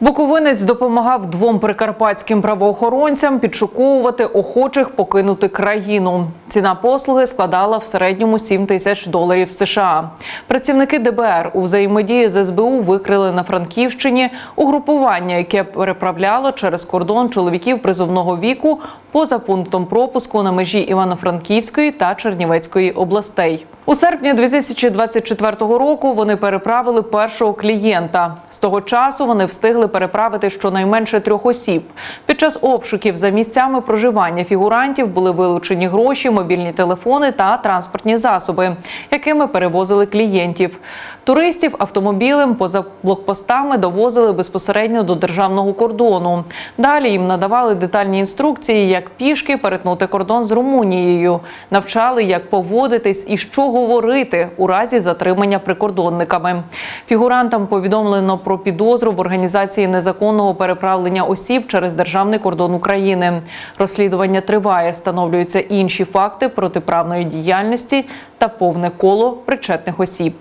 Буковинець допомагав двом прикарпатським правоохоронцям підшуковувати охочих покинути країну. Ціна послуги складала в середньому 7 тисяч доларів США. Працівники ДБР у взаємодії з СБУ викрили на Франківщині угрупування, яке переправляло через кордон чоловіків призовного віку поза пунктом пропуску на межі Івано-Франківської та Чернівецької областей. У серпні 2024 року вони переправили першого клієнта. З того часу вони встигли переправити щонайменше трьох осіб. Під час обшуків за місцями проживання фігурантів були вилучені гроші, мобільні телефони та транспортні засоби, якими перевозили клієнтів. Туристів автомобілем поза блокпостами довозили безпосередньо до державного кордону. Далі їм надавали детальні інструкції, як пішки перетнути кордон з Румунією, навчали, як поводитись і що говорити у разі затримання прикордонниками. Фігурантам повідомлено про підозру в організації незаконного переправлення осіб через державний кордон України. Розслідування триває, встановлюються інші факти протиправної діяльності та повне коло причетних осіб.